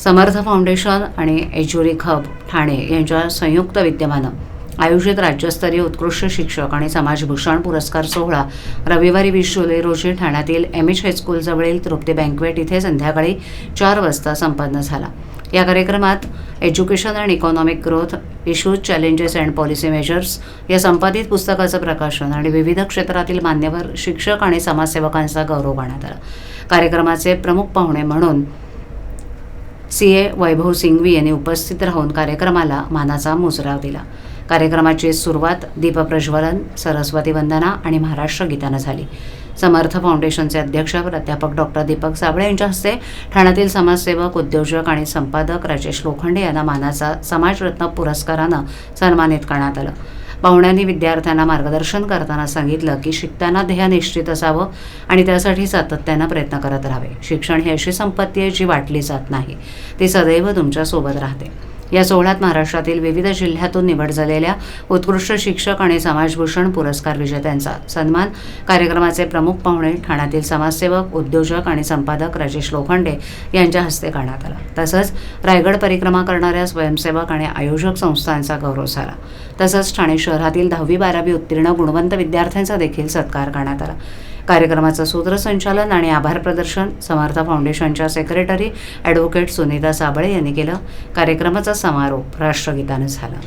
समर्थ foundation आणि एज्युरी hub Thane यांच्या संयुक्त विद्यमानं आयोजित राज्यस्तरीय उत्कृष्ट शिक्षक आणि समाजभूषण पुरस्कार सोहळा रविवारी वीस जुलै रोजी ठाण्यातील एम एच हायस्कूलजवळील तृप्ती बँक्वेट इथे संध्याकाळी चार वाजता संपन्न झाला. या कार्यक्रमात education and economic growth issues challenges and policy measures या संपादित पुस्तकाचं प्रकाशन आणि विविध क्षेत्रातील मान्यवर शिक्षक आणि समाजसेवकांचा गौरव करण्यात आला. कार्यक्रमाचे प्रमुख पाहुणे म्हणून सी ए वैभव सिंघवी यांनी उपस्थित राहून कार्यक्रमाला मानाचा मुजरा दिला. कार्यक्रमाची सुरुवात दीपप्रज्वलन सरस्वती वंदना आणि महाराष्ट्र गीतानं झाली. समर्थ फाउंडेशनचे अध्यक्ष प्राध्यापक डॉक्टर दीपक साबळे यांच्या हस्ते ठाण्यातील समाजसेवक उद्योजक आणि संपादक राजेश लोखंडे यांना मानाचा समाजरत्न पुरस्कारानं सन्मानित करण्यात आलं. पाहुण्यांनी विद्यार्थ्यांना मार्गदर्शन करताना सांगितलं की शिकताना ध्येय निश्चित असावं आणि त्यासाठी सातत्यानं प्रयत्न करत राहावे. शिक्षण ही अशी संपत्ती आहे जी वाटली जात नाही. ती सदैव तुमच्यासोबत राहते. या सोहळ्यात महाराष्ट्रातील विविध जिल्ह्यातून निवड झालेल्या उत्कृष्ट शिक्षक आणि समाजभूषण पुरस्कार विजेत्यांचा सन्मान. कार्यक्रमाचे प्रमुख पाहुणे ठाण्यातील समाजसेवक उद्योजक आणि संपादक राजेश लोखंडे यांच्या हस्ते करण्यात आला. तसंच रायगड परिक्रमा करणाऱ्या स्वयंसेवक आणि आयोजक संस्थांचा गौरव झाला. तसंच ठाणे शहरातील दहावी बारावी उत्तीर्ण गुणवंत विद्यार्थ्यांचा देखील सत्कार करण्यात आला. कार्यक्रमाचं सूत्रसंचालन आणि आभार प्रदर्शन समर्था फाउंडेशनच्या सेक्रेटरी ॲडव्होकेट सुनीता साबळे यांनी केलं. कार्यक्रमाचा समारोप राष्ट्रगीतानं झाला.